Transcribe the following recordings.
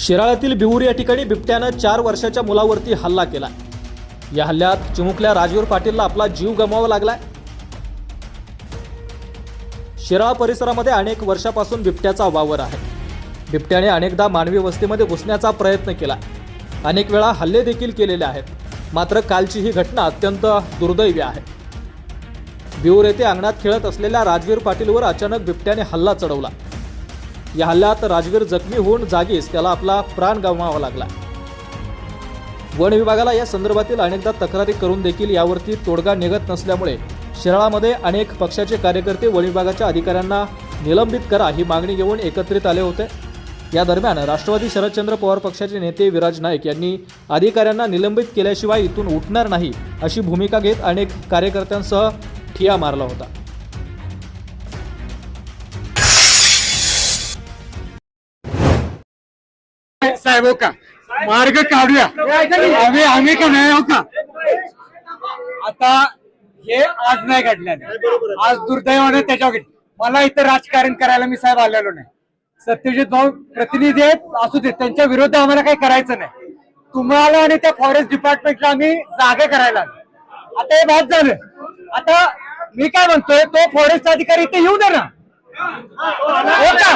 शिराळातील बिहुरी या ठिकाणी बिबट्यानं चार वर्षाच्या मुलावरती हल्ला केला. या हल्ल्यात चिमुकल्या राजवीर पाटीलला आपला जीव गमवावा लागलाय. शिराळा परिसरामध्ये अनेक वर्षापासून बिबट्याचा वावर आहे. बिबट्याने अनेकदा मानवी वस्तीमध्ये घुसण्याचा प्रयत्न केला. अनेक वेळा हल्ले देखील केलेले आहेत. मात्र कालची ही घटना अत्यंत दुर्दैवी आहे. बिऊर येथे अंगणात खेळत असलेल्या राजवीर पाटीलवर अचानक बिबट्याने हल्ला चढवला. या हल्ल्यात राजवीर जखमी होऊन जागीच त्याला आपला प्राण गमवावा लागला. वन विभागाला या संदर्भातील अनेकदा तक्रारी करून देखील यावरती तोडगा निघत नसल्यामुळे शिराळामध्ये अनेक पक्षाचे कार्यकर्ते वन विभागाच्या अधिकाऱ्यांना निलंबित करा ही मागणी घेऊन एकत्रित आले होते. या दरम्यान राष्ट्रवादी शरदचंद्र पवार पक्षाचे नेते विराज नाईक यांनी अधिकाऱ्यांना निलंबित केल्याशिवाय इथून उठणार नाही अशी भूमिका घेत अनेक कार्यकर्त्यांसह ठिया मारला होता. साहेब हो का? मार्ग काढूया. आम्ही आम्ही का नाही हो का? आता हे आज नाही घडल्याने आज दुर्दैवाने त्याच्यावर घडलं. मला इथं राजकारण करायला मी साहेब आलेलो नाही. सत्यजित भाऊ प्रतिनिधी आहेत असू देत त्यांच्या विरोधात आम्हाला काही करायचं नाही. तुम्हाला आणि त्या फॉरेस्ट डिपार्टमेंटला आम्ही जागा करायला आता हे भात झालं. आता मी काय म्हणतोय तो फॉरेस्ट अधिकारी इथे येऊ दे ना. हो का?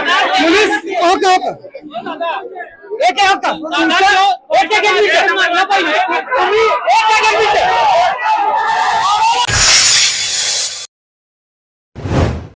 हो हो हो हो एक आहे हो का तुमचं- एक एक एक मिनिट. तुम्ही एक एक एक मिनिट.